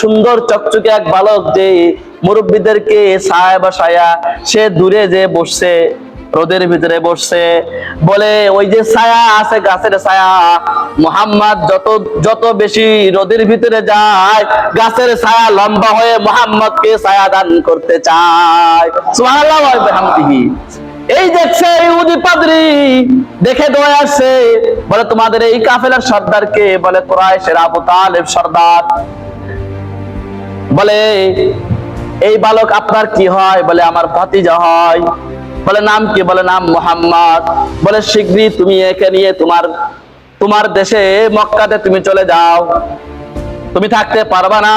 সুন্দর চকচকে এক বালক যে মুরব্বীদেরকে ছায়া বসায়া সে দূরে যে বসছে, রোদের ভিতরে বসছে, বলে ওই যে ছায়া আছে, গাছের ছায়া, মোহাম্মদ যত যত বেশি রোদের ভিতরে যায়, গাছের ছায়া লম্বা হয়ে মোহাম্মদকে ছায়া দান করতে চায়। সুবহানাল্লাহ ওয়া এই দেখছে ইহুদি পাদ্রি, দেখে দোয়া আসছে, বলে তোমাদের এই কাফেলার সর্দারকে, বলে কোরআশের আবু তালেব সর্দার। বলে, এই বালক, আপনার কি হয়? বলে, আমার ভাতিজা হয়। বলে, নাম কি? বলে, নাম মোহাম্মদ। বলে শীঘ্রই তুমি একে নিয়ে তোমার তোমার দেশে মক্কাতে তুমি চলে যাও। তুমি থাকতে পারবা না,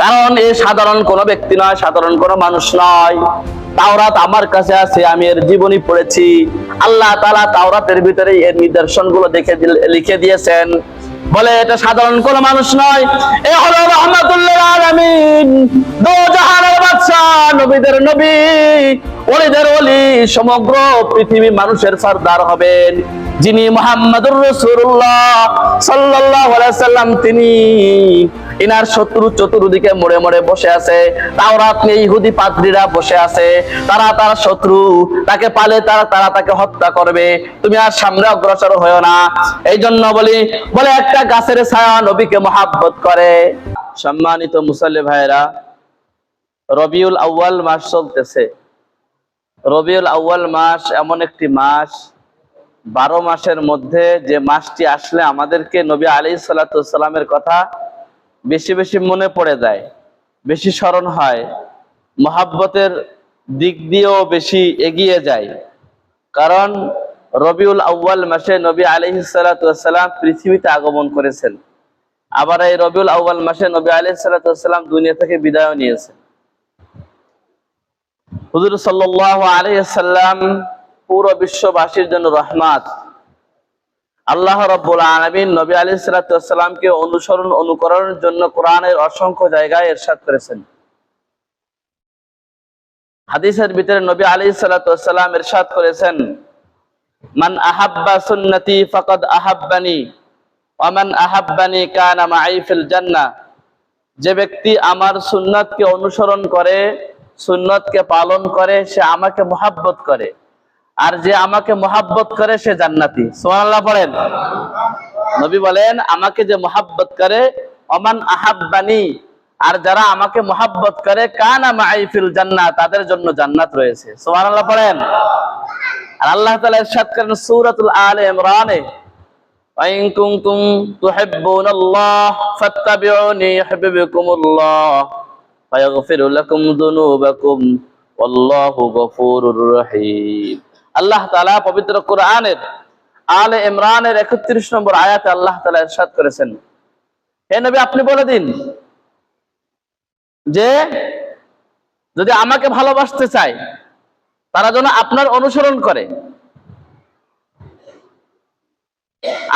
কারণ এ সাধারণ কোনো ব্যক্তি নয়, সাধারণ কোনো মানুষ নয়। তাওরাত আমার কাছে আছে, আমি এর জীবনী পড়েছি। আল্লাহ তালা তাওরাতের ভিতরে এর নিদর্শনগুলো দেখে লিখে দিয়েছেন। বলে, এটা সাধারণ কোন মানুষ নয়। নবীদের নবী, ওলিদের ওলি, সমগ্র পৃথিবী মানুষের সর্দার হবেন। যিনি মোহাম্মদুর রসুল্লাহ আলাইহি সাল্লাম, তিনি ইনার শত্রু চতুর্দিকে মোড়ে মোড়ে বসে আছে। তাওরাত নিয়ে ইহুদি পাদ্রীরা বসে আছে। তারা তার শত্রু, তাকে পালে তারা তারা তাকে হত্যা করবে। তুমি আর সামনে অগ্রসর হয়েও না। এই জন্য বলি, বলে একটা গাছের ছায়া নবীকে মহাব্বত করে। সম্মানিত মুসল্লি ভাইরা রবিউল আউয়াল মাস চলতেছে। রবিউল আউয়াল মাস এমন একটি মাস বারো মাসের মধ্যে যে মাসটি আসলে আমাদেরকে নবী আলী সাল্লামের কথা বেশি বেশি মনে পড়ে যায়, বেশি স্মরণ হয়, মহাব্বতের দিক দিয়েও বেশি এগিয়ে যায়। কারণ রবিউল আউ্বাল মাসে নবী আলি সাল্লাম পৃথিবীতে আগমন করেছেন। আবার এই রবিউল আউ্বাল মাসে নবী আলহি সাল্লাম দুনিয়া থেকে বিদায় নিয়েছেন। হুজুর সাল্লাহ আলহিসাল্লাম পুরো বিশ্ববাসীর জন্য রহমাত। আল্লাহ রব্বুল আলমিন নবী আলী সালাতামকে অনুসরণ, অনুকরণের জন্য কোরআনের অসংখ্য জায়গায় এরশাদ করেছেন। হাদিসের ভিতরে নবী আলী সালাতাম এরশাদ করেছেন, মান আহাব্বা সুন্নতি ফকদ আহাব্বানি ওমান আহাব্বানি কানা মাই ফিল জান্নাহ। যে ব্যক্তি আমার সুন্নতকে অনুসরণ করে, সুন্নতকে পালন করে, সে আমাকে মোহাব্বত করে। আর যে আমাকে মোহাব্বত করে সে জান্নাতি সুবহানাল্লাহ পড়েন নবী বলেন আমাকে যে মোহাব্বত করে অমান আহাব্বানি আর যারা আমাকে মোহাব্বত করে কানা মাইফিল জান্নাত তাদের জন্য জান্নাত রয়েছে সুবহানাল্লাহ পড়েন আর আল্লাহ তাআলা ইরশাদ করেন সূরাতুল আলে ইমরানে وإن كنتم تحبون الله فاتبعوني يحببكم الله ويغفر لكم ذنوبكم والله غفور رحيم আল্লাহ তালা পবিত্র কোরআনের আলে ইমরানের 31 নম্বর আয়াতে আল্লাহ তাআলা ইরশাদ করেছেন। হে নবী, আপনি বলে দিন যে যদি আমাকে ভালোবাসতে চায়, তারা যেন আপনার অনুসরণ করে।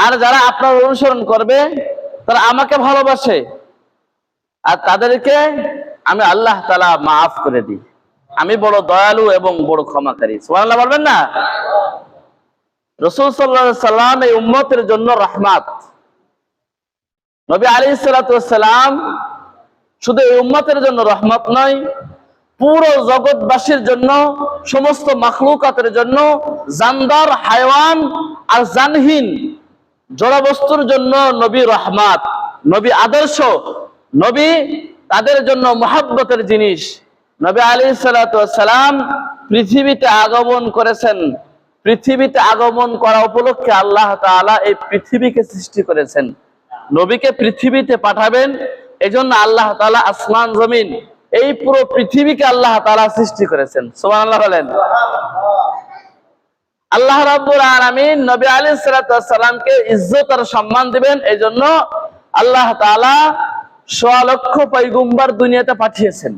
আর যারা আপনার অনুসরণ করবে, তারা আমাকে ভালোবাসে। আর তাদেরকে আমি আল্লাহ তালা মাফ করে দিই। আমি বড় দয়ালু এবং বড় ক্ষমাকারী। সুবহানাল্লাহ বলবেন না? রসুল সাল্লাহ সাল্লাম এই উম্মতের জন্য রহমাত। নবী আলী সালাম শুধু এই উম্মতের জন্য রহমত নয়, পুরো জগৎবাসীর জন্য, সমস্ত মাখলুকাতের জন্য, জানদার, হায়ওয়ান আর জানহীন জড়বস্তুর জন্য নবী রহমাত, নবী আদর্শ, নবী তাদের জন্য মহাব্বতের জিনিস। নবী আলী সালাম পৃথিবীতে আগমন করেছেন। পৃথিবীতে আগমন করা উপলক্ষে আল্লাহ এই পৃথিবীকে সৃষ্টি করেছেন। নবীকে পৃথিবীতে পাঠাবেন, এজন্য আল্লাহ তাআলা আসমান, জমিন, এই পুরো পৃথিবীকে আল্লাহ তাআলা সৃষ্টি করেছেন। সুবহানাল্লাহ বলেন। আল্লাহ রাব্বুল আলামিন নবী আলাইহিস সালামকে ইজ্জত আর সম্মান দিবেন, এজন্য আল্লাহ তাআলা সোয়া লক্ষ পয়গম্বর দুনিয়াতে পাঠিয়েছেন।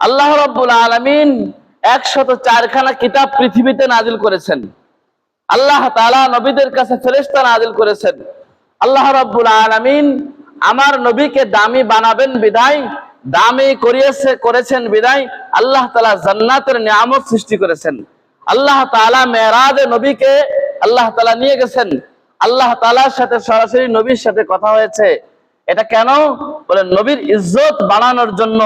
আল্লাহ রাব্বুল আলামিন একশত চারখানা কিতাব পৃথিবীতে নাজিল করেছেন। আল্লাহ তাআলা নবীদের কাছে ফেরেশতা নাজিল করেছেন। আল্লাহ রাব্বুল আলামিন আমার নবীকে দামি বানাবেন বিদায়, দামি করিয়েছে, করেছেন বিদায়, আল্লাহ তালা জান্নাতের নিয়ামত সৃষ্টি করেছেন। আল্লাহ তাআলা মেরাজে নবীকে আল্লাহ তালা নিয়ে গেছেন। আল্লাহ তালার সাথে সরাসরি নবীর সাথে কথা হয়েছে। এটা কেন? বলে নবীর ইজ্জত বাড়ানোর জন্য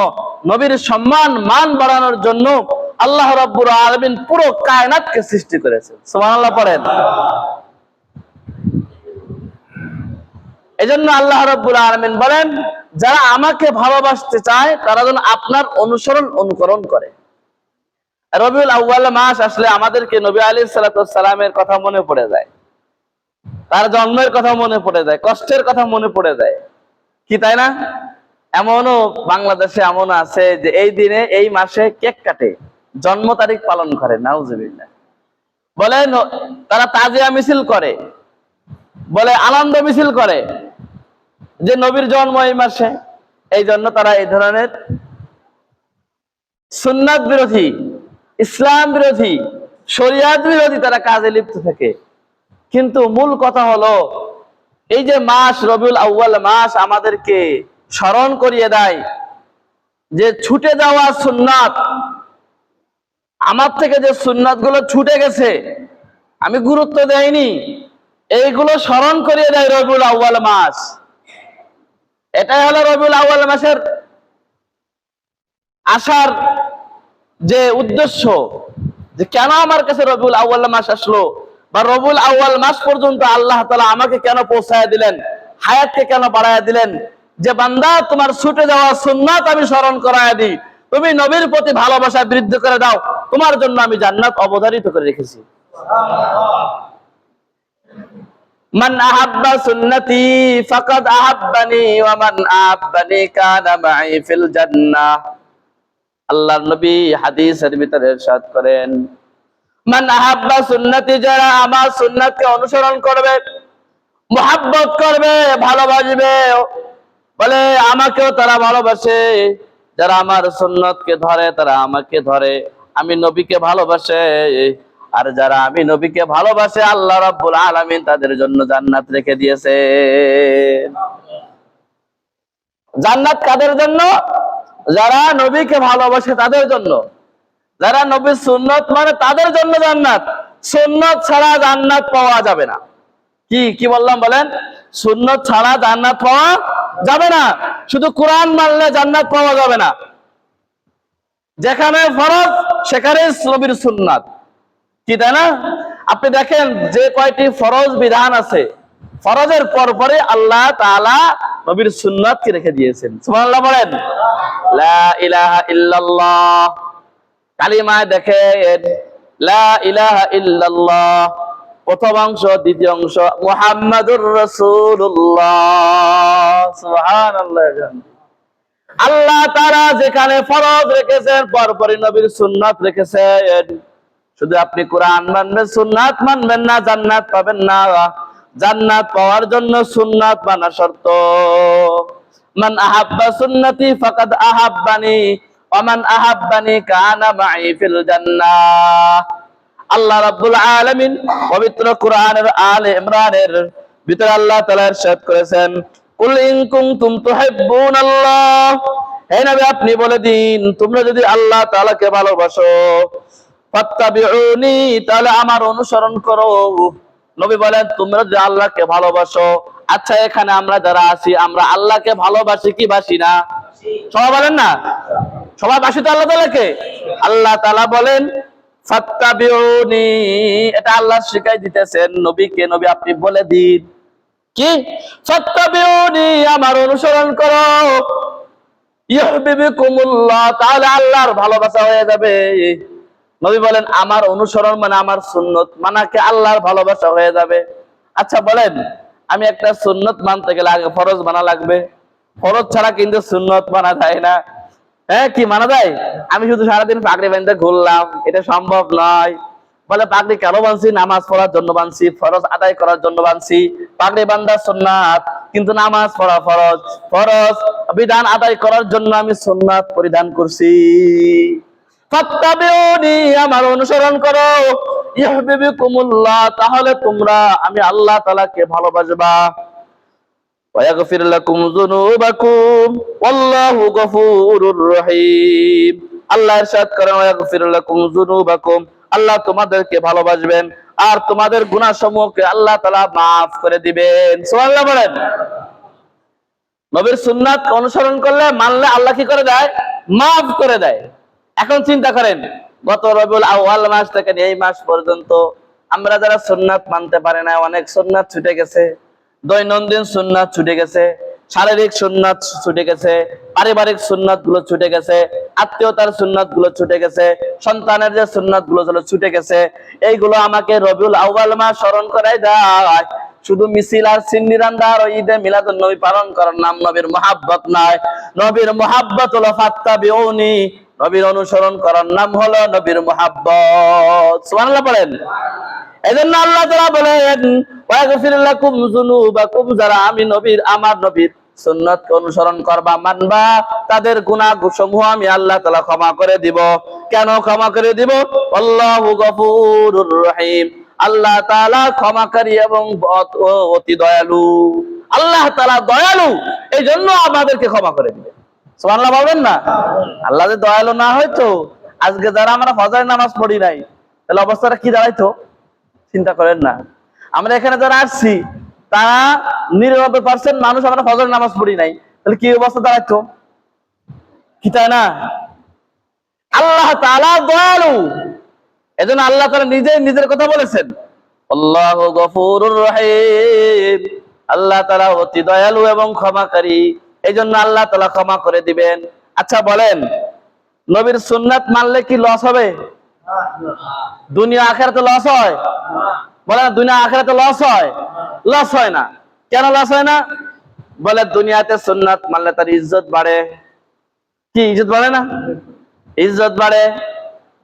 নবীর সম্মান, মান বাড়ানোর জন্য আল্লাহ রাব্বুল আলামিন পুরো কায়নাতকে সৃষ্টি করেছেন। সুবহানাল্লাহ পড়েন। এজন্য আল্লাহ রাব্বুল আলামিন বলেন, যারা আমাকে ভালোবাসতে চায়, তারা যেন আপনার অনুসরণ অনুকরণ করে। রবিউল আউ্বাল মাস আসলে আমাদেরকে নবী আলী সালামের কথা মনে পড়ে যায়। তার জন্মের কথা মনে পড়ে যায়, কষ্টের কথা মনে পড়ে যায়। কি, তাই না? এমনও বাংলাদেশে এমন আছে যে এই দিনে, এই মাসে কেক কাটে। জন্ম তারিখ পালন করে, নাউজুবিল্লাহ। বলে তারা তাজিয়া মিছিল করে। বলে, আনন্দ মিছিল করে যে নবীর জন্ম এই মাসে। এই জন্য তারা এই ধরনের সুন্নাত বিরোধী, ইসলাম বিরোধী, শরিয়াত বিরোধী তারা কাজে লিপ্ত থাকে। কিন্তু মূল কথা হলো, এই যে মাস, রবিউল আউ্বাল মাস আমাদেরকে স্মরণ করিয়ে দেয় যে ছুটে যাওয়া সুন্নাত, আমার থেকে যে সুন্নাতগুলো ছুটে গেছে, আমি গুরুত্ব দেয়নি এইগুলো স্মরণ করিয়ে দেয় রবিউল আউ্বাল মাস। এটাই হলো রবিউল আউ্বাল মাসের আসার যে উদ্দেশ্য, যে কেন আমার কাছে রবিউল আউ্বাল মাস আসলো, বা রবিউল আউ্বাল মাস পর্যন্ত আল্লাহ তালা আমাকে কেন পৌঁছায় দিলেন, হায়াতকে কেন বাড়ায় দিলেন যে বান্দা, তোমার ছুটে যাওয়া সুন্নাত আমি স্মরণ করায় দিই। তুমি নবীর প্রতি ভালোবাসা বৃদ্ধি করে দাও। তোমার জন্য আমি জান্নাত অবধারিত করে রেখেছি। হাদিসের ভিতরে করেন। যারা আমার সুন্নাতকে অনুসরণ করবে, মোহাব্বত করবে, ভালোবাসবে বলে, আমাকেও তারা ভালোবাসে। যারা আমার সুন্নতকে ধরে, তারা আমাকে ধরে। আমি নবীকে ভালোবাসে। আর যারা আমি নবীকে ভালোবাসে, আল্লাহ রাব্বুল আলামিন তাদের জন্য জান্নাত রেখে দিয়েছে। জান্নাত কাদের জন্য? যারা নবীকে ভালোবাসে তাদের জন্য। যারা নবীর সুন্নত মানে তাদের জন্য জান্নাত। সুন্নত ছাড়া জান্নাত পাওয়া যাবে না। কি কি বললাম বলেন? সুন্নত ছাড়া জান্নাত পাওয়া যাবে না। শুধু কোরআন মানলে জান্নাত পাওয়া যাবে না। যেখানে ফরজ, সেখানে নবীর সুন্নাত। কি, তাই না? আপনি দেখেন যে কয়টি ফরজ বিধান আছে। ফরজের পর পরে আল্লাহ তাআলা নবীর সুন্নাতকে রেখে দিয়েছেন। বলেন, লা ইলাহা দেখেন, লা ইলাহা ইল্লাল্লাহ। প্রথম অংশ, দ্বিতীয় অংশ, মুহাম্মাদুর রাসূলুল্লাহ। আল্লাহ তারা যেখানে ফরজ রেখেছেন, পরপরই নবীর সুন্নাত রেখেছেন। শুধু আপনি কোরআন মানবেন, সুন্নাত মানবেন না, জান্নাত পাবেন না। জান্নাত পাওয়ার জন্য সুন্নাত মানা শর্ত। মান আহাব্বা সুন্নতি ফাকাদ আহাব্বানি, ওমান আহাব্বানি কানা মাই ফিল জান্নাহ। আল্লাহ রাব্বুল আলামিন পবিত্র কোরআনের আলে ইমরানের ভিতরে আল্লাহ তাআলা ইরশাদ করেছেন, কুল ইন কুনতুম তুহিব্বুনাল্লাহ। হে নবী, আপনি বলে দিন, তোমরা যদি আল্লাহ তাআলাকে ভালোবাসো, ফাত্তাবিউনি, তাহলে আমার অনুসরণ করো। নবী বলেন, তোমরা যদি আল্লাহকে ভালোবাসো আচ্ছা এখানে আমরা যারা আছি, আমরা আল্লাহকে ভালোবাসি কি বাসি না? সবাই বলেন না? সবাই বাসি তো আল্লাহ তাআলাকে? আল্লাহ তাআলা বলেন এটা আল্লাহ শিখাই দিতেছেন নবীকে, নবী আপনি বলে দিন। কি? আমার অনুসরণ করো। তাহলে আল্লাহর ভালোবাসা হয়ে যাবে। নবী বলেন, আমার অনুসরণ মানে আমার সুন্নত মানাকে আল্লাহর ভালোবাসা হয়ে যাবে। আচ্ছা বলেন, আমি একটা সুন্নত মানতে গেলে আগে ফরজ মানা লাগবে। ফরজ ছাড়া কিন্তু সুন্নত মানা যায় না। হ্যাঁ কি, মানা যায়? আমি শুধু সারাদিন পাগড়ি বাঁধতে ঘুরলাম, এটা সম্ভব নয়। বলে, পাগড়ি কেন বানছি নামাজ পড়ার জন্য বানছি ফরজ আদায় করার জন্য বানছি পাগড়ি বান্ধা সুন্নাত, কিন্তু নামাজ পড়া ফরজ। ফরজ বিধান আদায় করার জন্য আমি সুন্নাত পরিধান করছি। আমার অনুসরণ করো। তাহলে তোমরা, আমি আল্লাহ তাআলাকে ভালোবাসবা। ويغفر لكم ذنوبكم والله غفور رحيم আল্লাহ ইরশাদ করেন ওয়াগফির লাকুম যুনুবাকুম আল্লাহ তোমাদেরকে ভালোবাসবেন আর তোমাদের গুনাহ সমূহকে আল্লাহ তাআলা maaf করে দিবেন সুবহানাল্লাহ বলেন নবীর সুন্নাত অনুসরণ করলে মানলে আল্লাহ কি করে দেয় মাফ করে দেয় এখন চিন্তা করেন গত রবিউল আউয়াল মাস থেকে নিয়ে এই মাস পর্যন্ত আমরা যারা সুন্নাত মানতে পারে না অনেক সুন্নাত ছুটে গেছে দৈনন্দিন সুন্নাত ছুটে গেছে, শারীরিক সুন্নাত ছুটে গেছে, পারিবারিক সুন্নাতগুলো ছুটে গেছে, আত্মীয়তার সুন্নাতগুলো ছুটে গেছে, সন্তানের যে সুন্নাতগুলো ছুটে গেছে, এইগুলো আমাকে রবিউল আউয়াল মাস স্মরণ করাই দেয়। শুধু মিছিল আর সিন্নিরান্দার ও ঈদে মিলাদুন নবী পালন করার নাম নবীর মহাব্বত নয়। নবীর মহাব্বত হলো ফাত্তাবিউনি, নবীর অনুসরণ করার নাম হলো নবীর মহাব্বত। সুবহানাল্লাহ পড়েন। এজন্য আল্লাহ তাআলা বলেন যারা আমি নবীর, আমার নবীর অনুসরণ করবা মানবা, তাদের আমি আল্লাহ ক্ষমা করে দিব। কেন ক্ষমা করে দিব? গফুরুর রহিম। আল্লাহ ক্ষমাকারী এবং অত- দয়ালু। আল্লাহ তাআলা দয়ালু এই জন্য আমাদেরকে ক্ষমা করে দিবে। সুবহানাল্লাহ বলবেন না? আল্লাহ যে দয়ালু না হয়তো আজকে যারা আমরা ফজরের নামাজ পড়ি নাই, তাহলে অবস্থাটা কি দাঁড়াইতো? চিন্তা করেন না। আমরা এখানে যারা আসছি, তারা নিরানব্বই পার্সেন্ট মানুষ আমরা ফজর নামাজ পড়ি নাই। তাহলে কি অবস্থা দাঁড়াইতো? কি তাই না? আল্লাহ তাআলা দয়ালু। এজন্য আল্লাহ তাআলা নিজে নিজের কথা বলেছেন। আল্লাহ গফুরুর রহিম। আল্লাহ তাআলা অতি দয়ালু এবং ক্ষমাকারী। এই জন্য আল্লাহ তাআলা ক্ষমা করে দিবেন। আচ্ছা বলেন, নবীর সুন্নাত মানলে কি লস হবে? দুনিয়া আখেরাতে লস হয়? বলে না দুনিয়া আখেরাতে লস হয়? লস হয় না। কেন লস হয় না? বলে, দুনিয়াতে সুন্নাত মানলে তার ইজ্জত বাড়ে। কি, ইজ্জত বাড়ে না? ইজ্জত বাড়ে।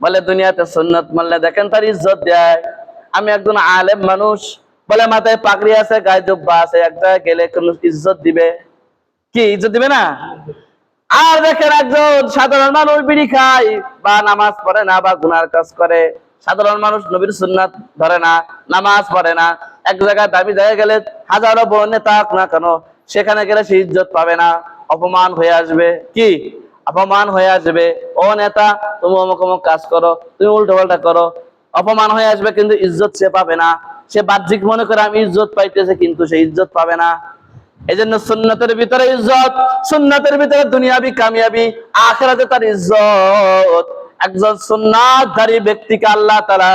বলে, দুনিয়াতে সুন্নাত মানলে দেখেন তার ইজ্জত দেয়। আমি একজন আলেম মানুষ। বলে, মাথায় পাগড়ি আছে, গায়ে জব্বা আছে, এক জায়গায় গেলে কোন ইজ্জত দিবে? কি, ইজ্জত দিবে না? আর দেখেন একজন সাধারণ মানুষ বিড়ি খায়, বা নামাজ পড়ে না, বা গুনার কাজ করে। সাধারণ মানুষ নবীর সুন্নাত ধরে না, নামাজ পড়ে না। এক জায়গায় দাবি জায়গায় গেলে হাজারো বড় নেতা না কেন, সেখানে গেলে সে ইজ্জত পাবে না। অপমান হয়ে আসবে। কি? অপমান হয়ে আসবে। ও নেতা, তুমি অমুক অমুক কাজ করো, তুমি উল্টো পাল্টা করো। অপমান হয়ে আসবে কিন্তু ইজ্জত সে পাবে না। সে বাহ্যিক মনে করে আমি ইজ্জত পাইতেছে কিন্তু সে ইজ্জত পাবে না। এই জন্য সুন্নতের ভিতরে ইজ্জত, সুন্নতের ভিতরে দুনিয়াবি কামিয়াবি, আখেরাতে তার ইজ্জত। একজন সুন্নাতধারী ব্যক্তিকে আল্লাহ তারা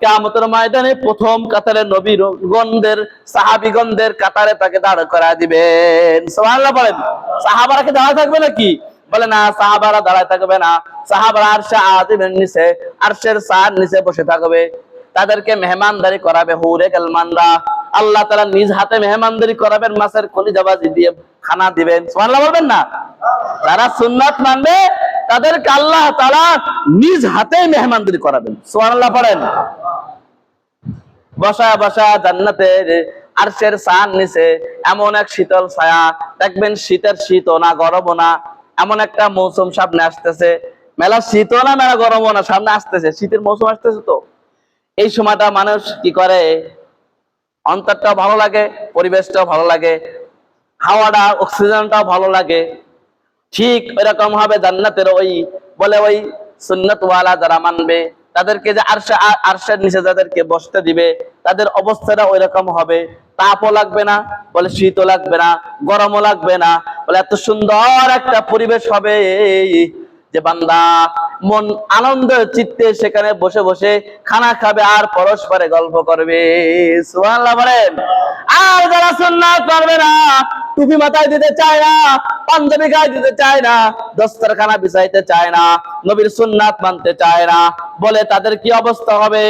কিয়ামতের ময়দানে প্রথম কাতারে নবীর গণদের, সাহাবিগণদের কাতারে তাকে দাঁড় করা দিবেন। সুবহানাল্লাহ বলেন, সাহাবারা কি দাঁড়া থাকবে নাকি? বলে না, সাহাবারা দাঁড়ায় থাকবে না। সাহাবারা আরশে আযিমের নিচে, আরশের সার নিচে বসে থাকবে। তাদেরকে মেহমানদারি করাবে হুরে গেলমানরা আল্লাহ তারা নিজ হাতে মেহমানদারি করাবেন, মাছের কলিজাবাজি দিয়ে খানা দিবেন। সুবহানাল্লাহ বলবেন না? যারা সুন্নাত মানবে, তাদেরকে আল্লাহ তাআলা নিজ হাতে মেহমানদারি করাবেন। সুবহানাল্লাহ পড়েন। বসা বসা জান্নাতের আরশের সান নিচে এমন এক শীতল ছায়া। দেখবেন শীতের শীতও না, গরমও না। এমন একটা মৌসুম সামনে আসতেছে। মেলা শীতও না, মেলা গরমও না, সামনে আসতেছে। শীতের মৌসুম আসতেছে তো। এই সময়টা মানুষ কি করে? অন্তরটাও ভালো লাগে, পরিবেশটাও ভালো লাগে, হাওয়াটা অক্সিজেনটাও ভালো লাগে। ঠিক এরকম হবে জান্নাতের ওই, বলে ওই সুন্নতওয়ালা যারা মানবে, তাদেরকে যে আরশে, আরশের নিচে যাদেরকে বসতে দিবে, তাদের অবস্থাটা ওই রকম হবে। তাপও লাগবে না, বলে শীতও লাগবে না, গরমও লাগবে না, বলে এত সুন্দর একটা পরিবেশ হবে। যে বান্দা মন আনন্দ চিত্তে সেখানে বসে বসে খানা খাবে আর পরস্পরে গল্প করবে। বলেন। আর যারা পারবে না, টুপি মাথায় দিতে চায় না, পাঞ্জাবি গায়ে দিতে চায় না, দস্তরখানা বিছাইতে চায় না, নবীর সুন্নাত মানতে চায় না, বলে তাদের কি অবস্থা হবে?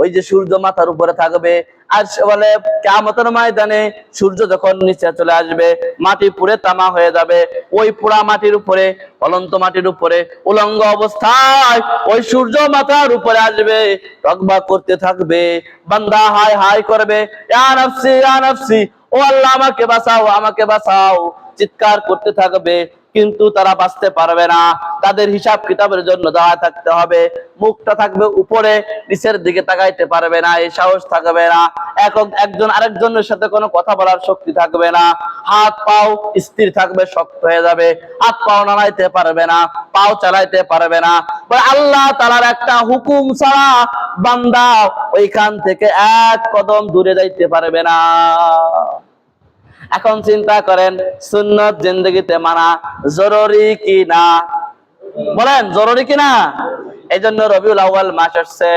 ওই যে সূর্য মাথার উপরে থাকবে আর সে বলে কেমতের ময়দানে সূর্য যখন নিচে চলে আসবে, মাটি পুড়ে তামা হয়ে যাবে। ওই পুরা মাটির উপরে, অনন্ত মাটির উপরে, উলঙ্গ অবস্থায় ওই সূর্য মাথার উপরে আসবে। রকবা করতে থাকবে, বান্দা হাই হাই করবে, ইয়া নাফসি, ইয়া ও আল্লাহ আমাকে বাঁচাও আমাকে বাঁচাও। চিৎকার করতে থাকবে কিন্তু তারা বাঁচতে পারবে না। তাদের হিসাব কিতাবের জন্য দাঁড়া থাকতে হবে। মুখটা থাকবে উপরে, নিচের দিকে তাকাইতে পারবে না, এই সাহস থাকবে না। একক একজন আরেকজনের সাথে কোনো কথা বলার শক্তি থাকবে না। হাত পাও স্থির থাকবে, শক্ত হয়ে যাবে। হাত পাও নাড়াইতে পারবে না, পাও চালাইতে পারবে না। আল্লাহ তালার একটা হুকুম ছাড়া বান্দা ওইখান থেকে এক কদম দূরে যাইতে পারবে না। এখন চিন্তা করেন, সুন্নত জিন্দগিতে মানা জরুরি কি না? বলেন, জরুরি কি না? এই জন্য রবিউল আউয়াল মাস আসছে।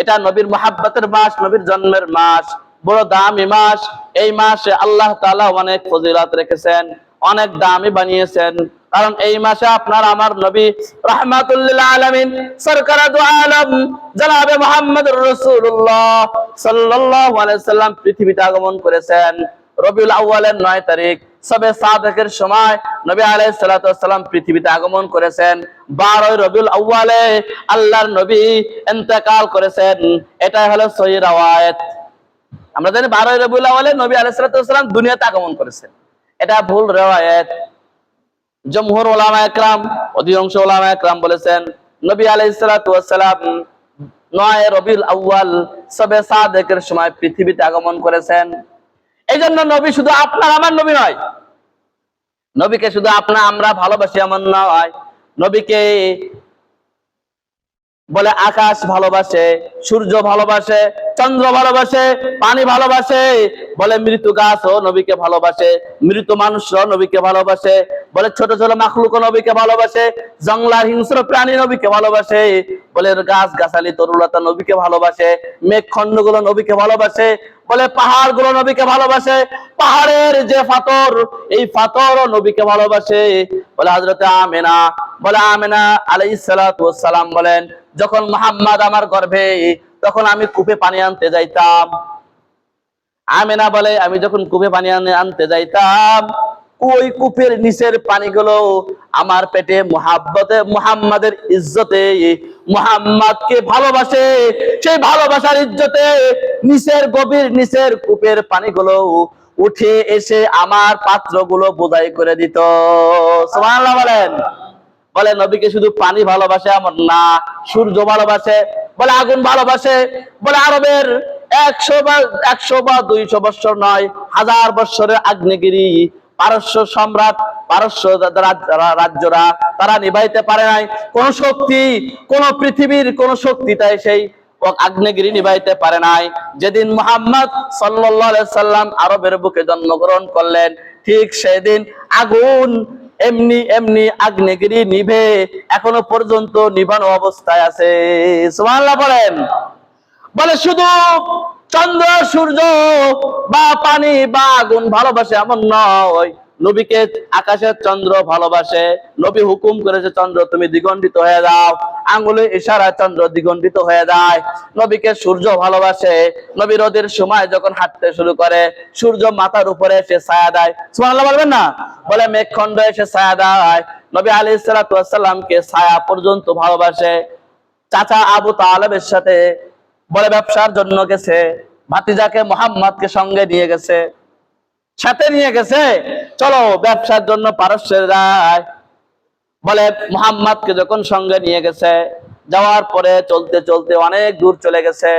এটা নবীর মহাব্বতের মাস, নবীর জন্মের মাস, বড় দামি মাস। এই মাসে আল্লাহ তালা অনেক ফজিলত রেখেছেন, অনেক দামি বানিয়েছেন। কারণ এই মাসে আপনার আমার নবী রাহমাতুল্লিল আলামিন সরকার আলম জনাবে মুহাম্মদুর রাসূলুল্লাহ সাল্লাল্লাহু আলাইহি পৃথিবীতে আগমন করেছেন। রবিউল আউয়ালের নয় তারিখ। সবে সাদেকের সময় নবী আলাই সালাতু ওয়াসসালাম পৃথিবীতে আগমন করেছেন। বারোই রবিউল আউয়ালে আল্লাহর নবী ইন্তেকাল করেছেন। এটা হলো সহি রাওয়ায়াত। আমরা জানি বারোই রবিউল আউয়ালে নবী আলাইহিস সালাতু ওয়াসসালাম দুনিয়াতে আগমন করেছেন। এটা ভুল রাওয়ায়াত। জমহুর ওলামা একরাম, অধিকাংশ ওলামা একরাম বলেছেন, নবী আলাই সালাতু ওয়াসসালাম নয় রবিউল আউয়াল সবে সাদেকের সময় পৃথিবীতে আগমন করেছেন। এই জন্য নবী শুধু আপনার আমার নবী নয়। নবীকে শুধু আপনার আমরা ভালোবাসি আমার নয় নবীকে বলে আকাশ ভালোবাসে, সূর্য ভালোবাসে চন্দ্র ভালোবাসে, পানি ভালোবাসে, বলে মৃত্যু গাছ ও নবীকে ভালোবাসে, মৃত মানুষও নবীকে ভালোবাসে, বলে ছোট ছোট মাখলুক নবীকে ভালোবাসে, জংলার হিংস্র প্রাণী নবীকে ভালোবাসে, বলে গাছ গাছালি তরুলতা নবীকে ভালোবাসে, মেঘ খণ্ডগুলো নবীকে ভালোবাসে, বলে পাহাড়গুলো নবীকে ভালোবাসে, পাহাড়ের যে পাথর এই পাথর নবীকে ভালোবাসে, বলে হজরতে আমেনা, বলে আমেনা আলাই সালাম বলেন, যখন মোহাম্মদ আমার গর্ভে তখন আমি কূপে পানি আনতে যাইতাম। আমেনা বলে, আমি যখন কূপে পানি আনতে যাইতাম, ওই কূপের নিচের পানিগুলো আমার পেটে মোহাব্বতে, মুহাম্মাদের ইজ্জতে, মুহাম্মাদকে ভালোবাসে, সেই ভালোবাসার ইজ্জতে নিচের গভীর, নিচের কূপের পানিগুলো উঠে এসে আমার পাত্রগুলো বোঝাই করে দিত। সুবহানাল্লাহ বলেন। বলে, নবীকে শুধু পানি ভালোবাসে আমার না, সূর্য ভালোবাসে, বলে আগুন ভালোবাসে, বলে আরবের একশো বা একশো বা দুইশো বৎসর নয়, হাজার বৎসরের আগ্নেয়গিরি, পারস্য সম্রাট, পারস্য রাজ্যরা, তারা নিভাইতে পারে নাই। কোন শক্তি, কোন পৃথিবীর কোন শক্তি তাই সেই আগ্নেয়গিরি নিভাইতে পারে নাই। যেদিন মুহাম্মদ সাল্লাম আরবের বুকে জন্মগ্রহণ করলেন, ঠিক সেদিন আগুন এমনি এমনি আগ্নেগিরি নিভে এখনও পর্যন্ত নিভানো অবস্থায় আছে। বলেন। বলে শুধু চন্দ্র, সূর্য বা পানি বা আগুন ভালোবাসে এমন নয়। নবীকে আকাশের চন্দ্র ভালোবাসে। নবী হুকুম করেছে, চন্দ্র, তুমি দ্বিগণ্ডিত হয়ে যাও। আঙ্গুলে ইশারায় চন্দ্র দ্বিগণ্ডিত হয়ে যায়। নবীকে সূর্য ভালোবাসে। নবী রোদের সময় যখন হাঁটতে শুরু করে, সূর্য মাথার উপরে এসে ছায়া দেয়। সুবহানাল্লাহ বলবেন না? বলে, মেঘখণ্ড এসে ছায়া দেয়। নবী আলাইহিস সালাতু ওয়াস সালামকে ছায়া পর্যন্ত ভালোবাসে। চাচা আবু তালেবের সাথে বলে ব্যবসার জন্য গেছে। ভাতিজাকে, মোহাম্মদকে সঙ্গে নিয়ে গেছে। সাথে নিয়ে গেছে। চলো, ব্যবসার জন্য পারস্যের যায় বলে, মোহাম্মদকে যখন সঙ্গে নিয়ে গেছে, যাওয়ার পরে চলতে চলতে অনেক দূর চলে গেছে।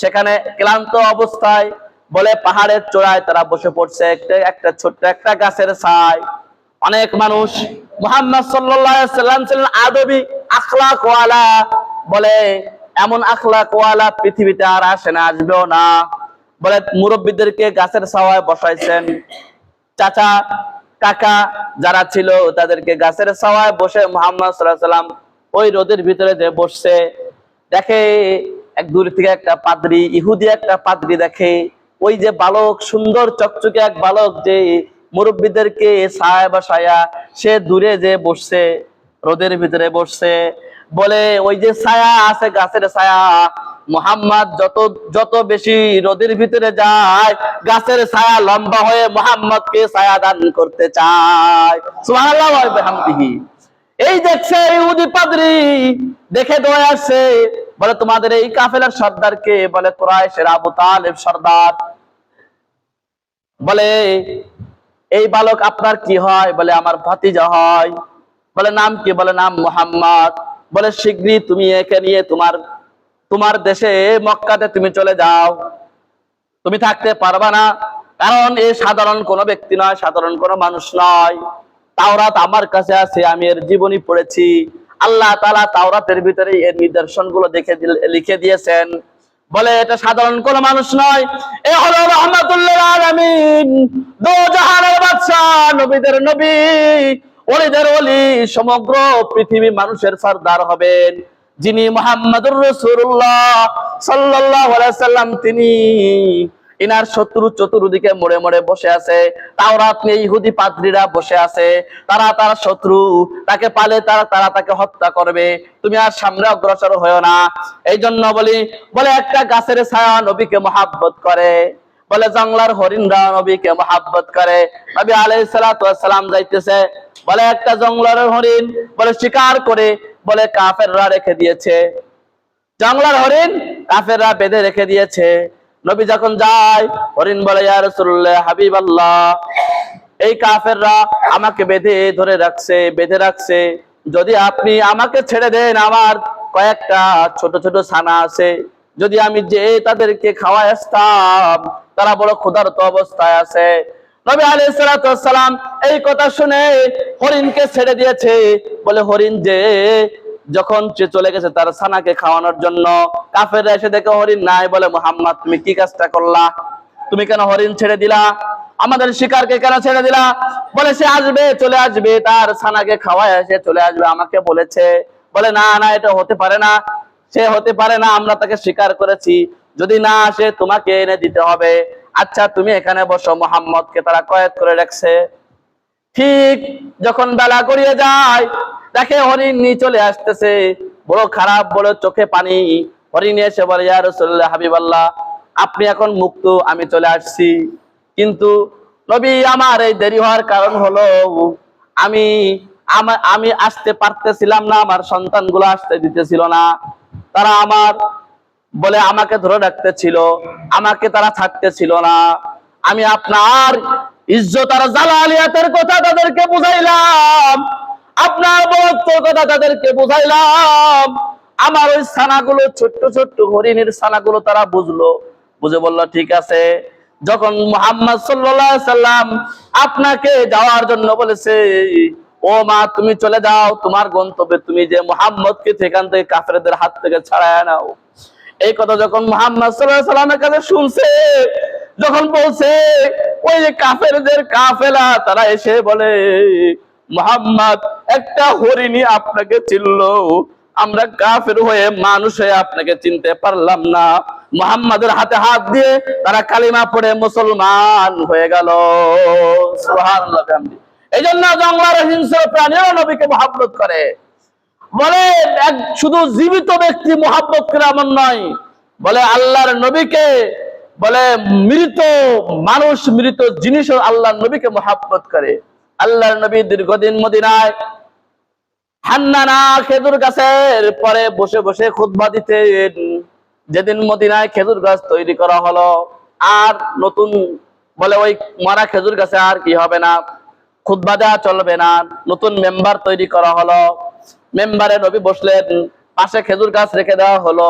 সেখানে ক্লান্ত অবস্থায় বলে, পাহাড়ের চূড়ায় তারা বসে পড়ছে। একটা একটা ছোট্ট একটা গাছের ছায় অনেক মানুষ, মোহাম্মদ সাল্লাম ছিলেন আদবি আখলা কোয়ালা বলে, এমন আখলাক কোয়ালা পৃথিবীতে আর আসে না, আসবেও না। বলে মুরব্বীদেরকে গাছের ছাওয়ায় বসাইছেন। চাচা, কাকা যারা ছিল তাদেরকে গাছের ছাওয়ায় বসে মোহাম্মদ সাল্লাম ওই রোদের ভিতরে যে বসছে, দেখে এক দূর থেকে একটা পাদ্রি, ইহুদি একটা পাদ্রি দেখে, ওই যে বালক, সুন্দর চকচকে এক বালক যে মুরব্বীদেরকে ছায়া বসায়া সে দূরে যে বসছে, রোদের ভিতরে বসছে, বলে ওই যে ছায়া আছে গাছের ছায়া মোহাম্মদ যত যত বেশি রোদের ভিতরে যায়, গাছের ছায়া লম্বা হয়ে মোহাম্মদকে ছায়া দান করতে চায়। এই দেখছে ইহুদি দেখে দোয়া আসছে বলে তোমাদের এই কাফেলার সর্দারকে, বলে কুরাইশের আবু তালেব সর্দার। বলে, এই বালক, আপনার কি হয়? বলে, আমার ভাতিজা হয়। বলে, নাম কি? বলে, নাম মোহাম্মদ। বলে শীঘ্রই তুমি একে নিয়ে তোমার তোমার দেশে, মক্কাতে তুমি চলে যাও। তুমি থাকতে পারবা না, কারণ এ সাধারণ কোনো ব্যক্তি নয়, সাধারণ কোনো মানুষ নয়। তাওরাত আমার কাছে আছে, আমি এর জীবনী পড়েছি। আল্লাহ তালা তাওরাতের ভিতরে এর নিদর্শনগুলো দেখে লিখে দিয়েছেন। বলে, এটা সাধারণ কোন মানুষ নয় সমগ্র পৃথিবী মানুষের সর্দার হবেন। যিনি মোহাম্মদুর রসুল্লাহ সাল্লাম, তিনি ইনার শত্রু চতুর্দিকে মোড়ে মোড়ে বসে আছে। তাওরাত নিয়ে ইহুদি পাদ্রীরা বসে আছে। তারা তার শত্রু, তাকে পালে তারা তারা তাকে হত্যা করবে। তুমি আর সামনে অগ্রসর হয়েও না। এই জন্য বলি, বলে একটা গাছের ছায়া নবীকে মহাব্বত করে। বলে জঙ্গলার হরিণরা নবীকে মহাব্বত করে। নবী সালাতু সালাম যাইতেছে। বলে একটা জঙ্গলার হরিণ বলে শিকার করে বলে কাফেররা রেখে দিয়েছে। জঙ্গলার হরিণ কাফেররা বেঁধে রেখে দিয়েছে। নবী যখন যায়, হরিণ বলে, ইয়া রাসূলুল্লাহ, হাবিবাল্লাহ, এই কাফেররা আমাকে বেঁধে ধরে রাখছে, বেঁধে রাখছে। যদি আপনি আমাকে ছেড়ে দেন, আমার কয়েকটা ছোট ছোট ছানা আছে। যদি আমি যে তাদেরকে খাওয়াই আসতাম তারা বড় ক্ষুধার্ত অবস্থায় আছে। নবী আলাইহিস সালাতু এই কথা শুনে হরিণকে ছেড়ে দিয়েছে। বলে, হরিণ যে, যখন সে চলে গেছে তার ছানাকে খাওয়ানোর জন্য, কাফেররা এসে দেখে হরিণ নাই। বলে, মোহাম্মদ, তুমি কি কাজটা করলা? তুমি কেন হরিণ ছেড়ে দিলা? আমাদের শিকারকে কেন ছেড়ে দিলা? বলে, সে আসবে, চলে আসবে, তার ছানাকে খাওয়ায় সে চলে আসবে, আমাকে বলেছে। বলে, না না, এটা হতে পারে না। সে হতে পারে না, আমরা তাকে স্বীকার করেছি। যদি না আসে, তোমাকে এনে দিতে হবে। আচ্ছা তুমি এখানে বসো, মোহাম্মদকে তারা কয়েদ করে রাখছে। ঠিক যখন বেলা গড়িয়ে যায়, দেখে হরিণ নিয়ে চলে আসতেছে। বড় খারাপ, বড় চোখে পানি। হরিণ এসে বলে, ইয়া হাবিবাল্লাহ, আপনি এখন মুক্ত, আমি চলে আসছি। কিন্তু নবী আমার এই দেরি হওয়ার কারণ হলো আমা- আমি আসতে পারতেছিলাম না, আমার সন্তানগুলো আসতে দিতেছিল না। তারা আমার বলে, আমাকে ধরে রাখতে ছিল আমাকে তারা থাকতে ছিল না। আমি আপনার ইজ্জত আর জালালিয়াতের কথা তাদেরকে বুঝাইলাম। আপনার বড়ত্বর কথা তাদেরকে বুঝাইলাম। আমার ওই ছানাগুলো, ছোট্ট ছোট্ট হরিণের ছানাগুলো তারা বুঝলো। বুঝে বলল, ঠিক আছে। যখন মোহাম্মদ আলাইহি সাল্লাম আপনাকে যাওয়ার জন্য বলেছে, ও মা, তুমি চলে যাও, তোমার গন্তব্যে তুমি যে মোহাম্মদকে সেখান থেকে কাফেরদের হাত থেকে ছাড়ায় নাও। এই কথা যখন মোহাম্মদ সাল্লাল্লাহু সাল্লামের কাছে শুনছে, যখন বলছে, ওই যে কাফেরদের কাফেলা তারা এসে বলে, মোহাম্মদ, একটা হরিণী আপনাকে চিনল। আমরা কাফের হয়ে মানুষ হয়ে আপনাকে চিনতে পারলাম না। মোহাম্মদের হাতে হাত দিয়ে তারা কালিমা পড়ে মুসলমান হয়ে গেল। এই জন্য জঙ্গলার হিংস্র প্রাণীও নবীকে মহাব্বত করে। বলে এক শুধু জীবিত ব্যক্তি মহাব্বত করে এমন নয়। বলে আল্লাহর নবীকে, বলে মৃত মানুষ, মৃত জিনিস আল্লাহর নবীকে মহাব্বত করে। আল্লাহর নবী দীর্ঘদিন মদিনায় হান্নানা খেজুর গাছের পরে বসে বসে খুতবা দিতেন। যেদিন মদিনায় খেজুর গাছ তৈরি করা হলো, আর নতুন বলে ওই মারা খেজুর গাছে আর কি হবে না, খুতবা দেওয়া চলবে না, নতুন মেম্বার তৈরি করা হলো। মেম্বারে নবী বসলেন, পাশে খেজুর গাছ রেখে দেওয়া হলো।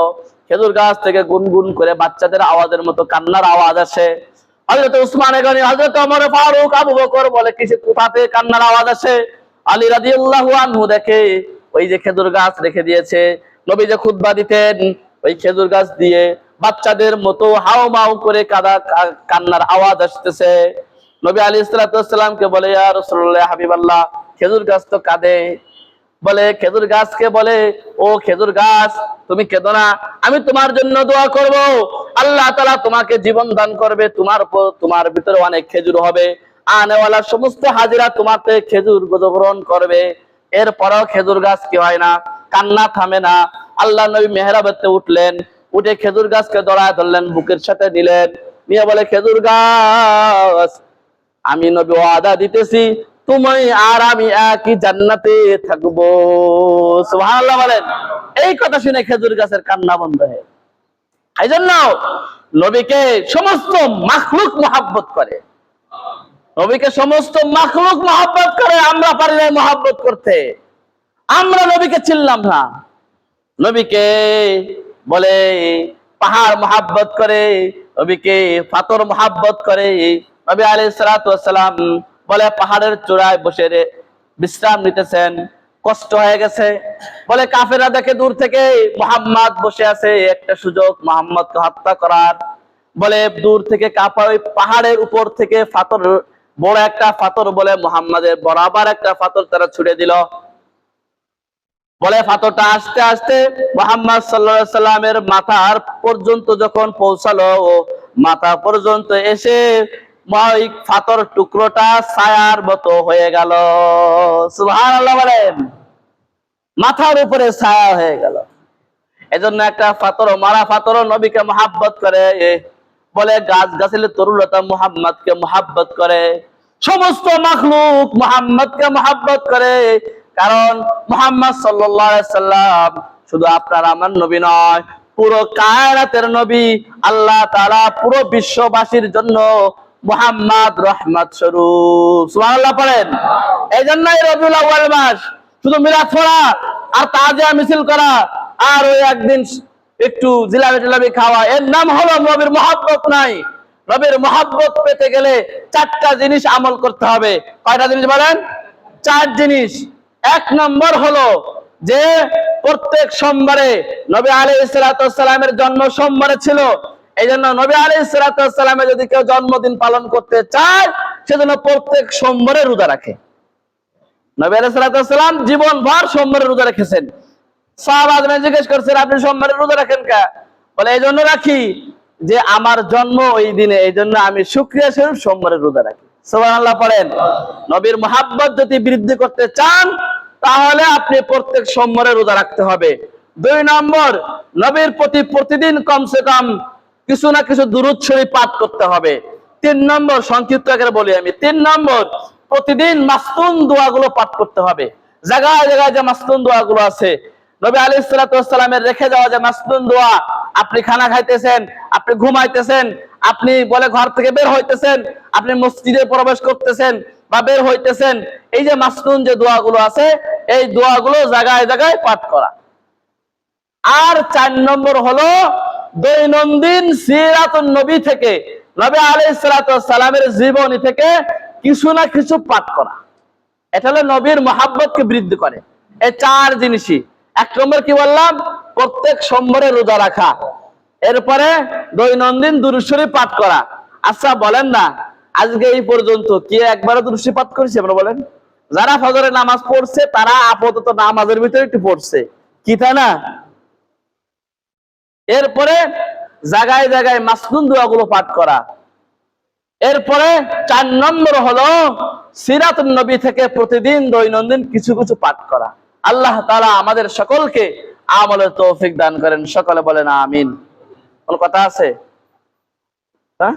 খেজুর গাছ থেকে গুনগুন করে বাচ্চাদের আওয়াজের মতো কান্নার আওয়াজ আসে। হজরত উসমান গনি হজরত ওমর ফারুক, আবু বকর বলে কিছু কোথা থেকে কান্নার আওয়াজ আসে। আলী রাদিয়াল্লাহু আনহু দেখে ওই যে খেজুর গাছ রেখে দিয়েছে। নবী যে খুতবা দিতেন, ওই খেজুর গাছ দিয়ে বাচ্চাদের মতো হাও মাও করে কাদা কান্নার আওয়াজ আসতেছে। নবী আলী ইসলাতামকে বলে, ইয়া রাসূলুল্লাহ হাবিবাল্লাহ, খেজুর গাছ তো কাঁদে বলে, খেজুর গাছকে বলে, ও খেজুর গাছ, তুমি কেঁদো না, আমি তোমার জন্য দোয়া করব। আল্লাহ তালা তোমাকে জীবন দান করবে, তোমার তোমার ভিতরে অনেক খেজুর হবে। আনেওয়ালা সমস্ত হাজিরা তোমাতে খেজুর গ্রহণ করবে। এরপরও খেজুর গাছ কি হয় না? কান্না থামে না। আল্লাহ নবী মেহরাবাতে উঠলেন, উঠে খেজুর গাছকে দড়ায় ধরলেন, বুকের সাথে নিলেন নিয়ে বলে, খেজুর গাছ, আমি নবী ওয়াদা দিতেছি তুমি আর আমি একই জান্নাতে থাকব। সুবহানাল্লাহ বলেন। এই কথা শুনে খেজুর গাছের কান্না বন্ধ হয়ে এই জন্য নবীকে সমস্ত মাখলুক মহাব্বত করে। নবীকে সমস্ত মাখলুক মহাব্বত করে আমরা পারি না মহাব্বত করতে। আমরা নবীকে চিনলাম না। নবীকে বলে পাহাড় মহাব্বত করে, নবীকে পাথর মহাব্বত করে, নবী সালাতু সালাম বলে পাহাড়ের চূড়ায় বসে রে- বিশ্রাম নিতেছেন, কষ্ট হয়ে গেছে। বলে কাফেরা দেখে দূর থেকে মোহাম্মদ বসে আছে, একটা সুযোগ মোহাম্মদকে হত্যা করার। বলে দূর থেকে কাপা ওই পাহাড়ের উপর থেকে ফাতর, বড় একটা ফাতর বলে মোহাম্মদের বরাবর একটা ফাতর তারা ছুড়ে দিল। বলে ফাতরটা আস্তে আস্তে মোহাম্মদ সাল্লা সাল্লামের মাথার পর্যন্ত যখন পৌঁছালো, মাথা পর্যন্ত এসে ওই ফাতর টুকরোটা ছায়ার মতো হয়ে গেল। সুহান আল্লাহ বলেন। মাথার উপরে ছায়া হয়ে গেল। এজন্য একটা ফাতর মারা ফাতর নবীকে মহাব্বত করে। বলে গাছ গাছলে তরুলতা মুহাম্মদকে মহাব্বত করে। সমস্ত মাখলুক মুহাম্মদকে মহাব্বত করে। কারণ মুহাম্মদ সাল্লাম শুধু আপনার আমার নবী নয়, পুরো কায়রাতের নবী, আল্লাহ তারা পুরো বিশ্ববাসীর জন্য মুহাম্মদ রহমত স্বরূপ। সুবহানাল্লাহ পড়েন। এই জন্যই রবিউল আউয়াল মাস শুধু মিলাদ পড়া আর তাজিয়া মিছিল করা আর ওই একদিন একটু জিলাপি টিলাপি খাওয়া, এর নাম হলো নবীর মহাব্বত নাই। নবীর মহাব্বত পেতে গেলে চারটা জিনিস আমল করতে হবে। কয়টা জিনিস বলেন? চার জিনিস। এক নম্বর হলো যে প্রত্যেক সোমবারে নবী আলী ইসলাতামের জন্ম সোমবারে ছিল। এই জন্য নবী আলী ইসলাতামের যদি কেউ জন্মদিন পালন করতে চায়, সেজন্য প্রত্যেক সোমবারে রোজা রাখে। নবী আলী সালাম জীবন ভর সোমবারে রোজা রেখেছেন। জিজ্ঞেস করছেন, আপনি সোমবারে রোজা রাখেন কা? বলে, এই জন্য রাখি যে আমার জন্ম ওই দিনে, এই জন্য আমি শুক্রিয়া স্বরূপ সোমবারে রোজা রাখি। সোমান আল্লাহ পড়েন। নবীর মহাব্বত যদি বৃদ্ধি করতে চান, তাহলে আপনি প্রত্যেক সোমবারে রোজা রাখতে হবে। দুই নম্বর, নবীর প্রতি প্রতিদিন কমসে কম কিছু না কিছু দূরত শরীফ পাঠ করতে হবে। তিন নম্বর, সংক্ষিপ্ত আকারে বলি আমি। তিন নম্বর, প্রতিদিন মাস্তুন দোয়াগুলো পাঠ করতে হবে। জায়গায় জায়গায় যে মাস্তুন দোয়াগুলো আছে, নবী আলী সালামের রেখে যাওয়া যে মাসনুন দোয়া, আপনি খানা খাইতেছেন, আপনি ঘুমাইতেছেন, আপনি বলে ঘর থেকে বের হইতেছেন, আপনি মসজিদে প্রবেশ করতেছেন বা বের হইতেছেন, এই যে মাসনুন যে দোয়াগুলো আছে, এই দোয়াগুলো জায়গায় জায়গায় পাঠ করা। আর চার নম্বর হলো দৈনন্দিন সিরাতুন নবী থেকে, নবী আলী সালামের জীবনী থেকে কিছু না কিছু পাঠ করা। এটা হলো নবীর মহাব্বতকে বৃদ্ধি করে। এই চার জিনিসই। এক নম্বর কি বললাম? প্রত্যেক সোমবারে রোজা রাখা। এরপরে দৈনন্দিন দুরুশ্বরী পাঠ করা। আচ্ছা বলেন না, আজকে এই পর্যন্ত কি একবারও দুরুশ্বরী পাঠ করেছে? আমরা বলেন। যারা ফজরের নামাজ পড়ছে, তারা আপাতত নামাজের ভিতরে একটু পড়ছে। কি তাই না? এরপরে জায়গায় জায়গায় মাসনুন দোয়াগুলো পাঠ করা। এরপরে চার নম্বর হলো সিরাত নবী থেকে প্রতিদিন দৈনন্দিন কিছু কিছু পাঠ করা। আল্লাহ তালা আমাদের সকলকে আমলের তৌফিক দান করেন। সকলে বলেন আমিন। কোন কথা আছে? হ্যাঁ?